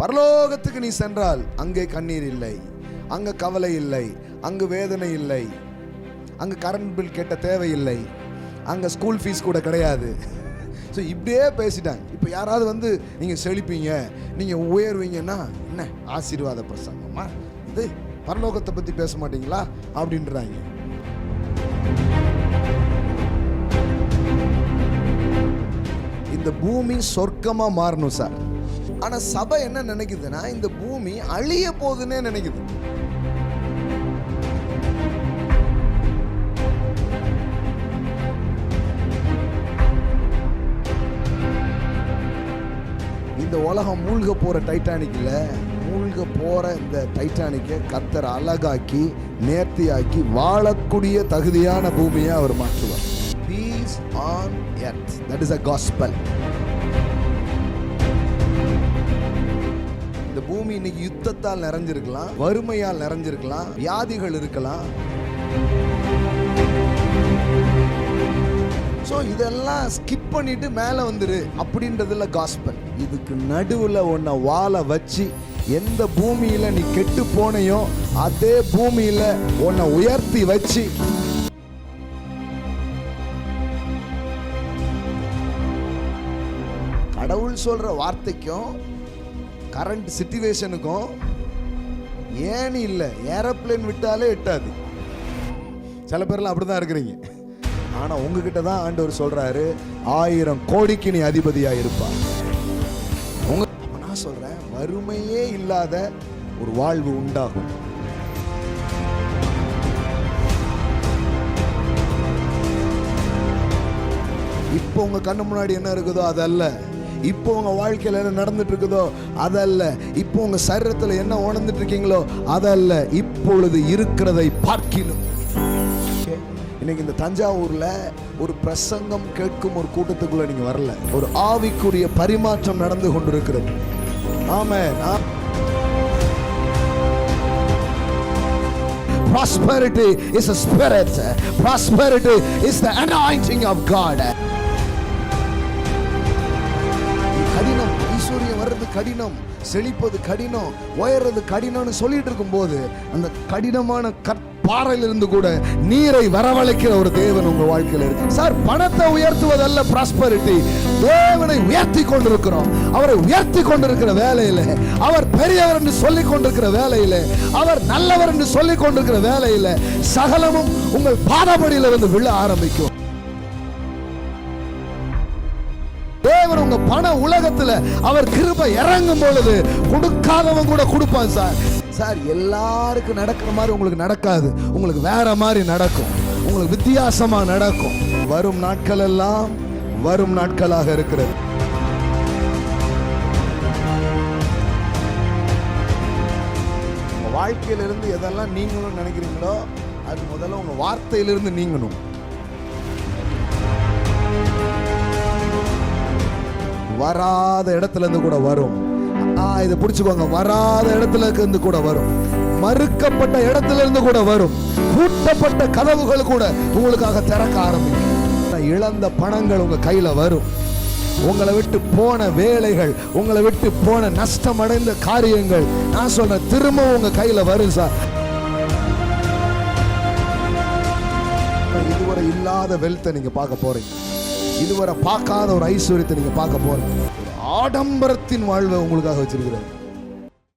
பரலோகத்துக்கு நீ சென்றால் அங்கே கண்ணீர் இல்லை அங்கே கவலை இல்லை அங்கு வேதனை இல்லை அங்கே கரண்ட் பில் கேட்ட தேவையில்லை அங்கே ஸ்கூல் ஃபீஸ் கூட கிடையாது. ஸோ இப்படியே பேசிட்டாங்க. இப்போ யாராவது வந்து நீங்கள் செழிப்பீங்க நீங்கள் உயர்வீங்கன்னா என்ன? ஆசீர்வாத பிரசங்கம்மா இது பரலோகத்தை பற்றி பேச மாட்டீங்களா? அப்படின்றாங்க. இந்த பூமி சொர்க்கமாக மாறணும் சார். ஆனா சபை என்ன நினைக்குதுன்னா இந்த பூமி அழிய போகுதுன்னே நினைக்குது. இந்த உலகம் மூழ்க போற டைட்டானிக்ல மூழ்க போற இந்த டைட்டானிக்கை கத்தர் அழகாக்கி நேர்த்தியாக்கி வாழக்கூடிய தகுதியான பூமியை அவர் மாற்றுவார். Peace on earth that is a gospel இந்த பூமி இன்னைக்கு யுத்தத்தால் நிறைஞ்சிருக்கலாம் வறுமையால் நிறைஞ்சிருக்கலாம் வியாதிகள் இருக்கலாம். ஸோ இதெல்லாம் ஸ்கிப் பண்ணிட்டு மேலே வந்துரு அப்படின்றதுல காஸ்பல் இதுக்கு நடுவில் உன்னை வாழ வச்சு எந்த பூமியில் நீ கெட்டு போனையோ அதே பூமியில் உன்னை உயர்த்தி வச்சு கடவுள் சொல்கிற வார்த்தைக்கும் கரண்ட் சுச்சுவேஷனுக்கும் ஏன்னு இல்லை. ஏரோப்ளேன் விட்டாலே எட்டாது. சில பேர்லாம் அப்படிதான் இருக்கிறீங்க. ஆனால் உங்ககிட்ட தான் ஆண்டவர் சொல்கிறாரு ஆயிரம் கோடிக்கு நீ அதிபதியாக இருப்பார் உங்க நான் சொல்கிறேன் வறுமையே இல்லாத ஒரு வாழ்வு உண்டாகும். இப்போ உங்க கண்ணு முன்னாடி என்ன இருக்குதோ அதல்ல. இப்போ உங்க வாழ்க்கையில என்ன நடந்துட்டு இருக்குதோ அதல்ல. இப்போ உங்கள் சரீரத்தில் என்ன உணர்ந்துட்டு இருக்கீங்களோ அதல்ல. இப்பொழுது இருக்கிறதை பார்க்கணும் இன்னைக்கு இந்த தஞ்சாவூர்ல ஒரு பிரசங்கம் கேட்கும் ஒரு கூட்டத்துக்குள்ள நீங்க வரல. ஒரு ஆவிக்குரிய பரிமாற்றம் நடந்து கொண்டிருக்கிறது. ஆமாம் ஆ- Prosperity is a spirit. Prosperity is the anointing of God. கடினம் செழிப்பது கடினம் உயர்றது கடினம்னு சொல்லிட்டு இருக்கும்போது அந்த கடினமான கற்பாறையிலிருந்து கூட நீரை வரவழைக்கிற ஒரு தேவன் உங்க வாழ்க்கையில் இருக்கு. சார் பணத்தை உயர்த்துவதல்ல ப்ராஸ்பரிட்டி தேவனை உயர்த்தி கொண்டிருக்கிறோம். அவரை உயர்த்தி கொண்டிருக்கிற வேலையில அவர் பெரியவர் என்று சொல்லி கொண்டிருக்கிற வேலையில அவர் நல்லவர் என்று சொல்லிக் கொண்டிருக்கிற வேலையில சகலமும் உங்கள் பாதபடியில வந்து விழ ஆரம்பிக்கும். தேவர் உங்க பண உலகத்துல அவர் கிருப இறங்கும் பொழுது கொடுக்காதவன் கூட கொடுப்பான் சார். சார் எல்லாருக்கும் நடக்கிற மாதிரி உங்களுக்கு நடக்காது. உங்களுக்கு வேற மாதிரி நடக்கும். உங்களுக்கு வித்தியாசமா நடக்கும். வரும் நாட்கள் எல்லாம் வரும் நாட்களாக இருக்கிறது. வாழ்க்கையிலிருந்து எதெல்லாம் நீங்களும் நினைக்கிறீங்களோ அது முதல்ல உங்க வார்த்தையிலிருந்து நீங்கணும். வராத இடத்துல இருந்து கூட வரும். ஆ இதை பிடிச்சுக்கோங்க. வராத இடத்துல இருந்து கூட வரும். மறுக்கப்பட்ட இடத்துல இருந்து கூட வரும். பூட்டப்பட்ட கதவுகள் கூட உங்களுக்காக திறக்க ஆரம்பிக்கும். இழந்த பணங்கள் உங்க கையில வரும். உங்களை விட்டு போன வேலைகள் உங்களை விட்டு போன நஷ்டம் அடைந்த காரியங்கள் நான் சொல்றேன் திரும்ப உங்க கையில வரும் சார். இதுவரை இல்லாத வெல்த்தை நீங்க பார்க்க போறீங்க. இதுவரை பார்க்காத ஒரு ஐஸ்வர்யத்தை நீங்க பார்க்க போறீங்க ஆடம்பரத்தின் வாழ்வை உங்களுக்காக வச்சிருக்கிறார்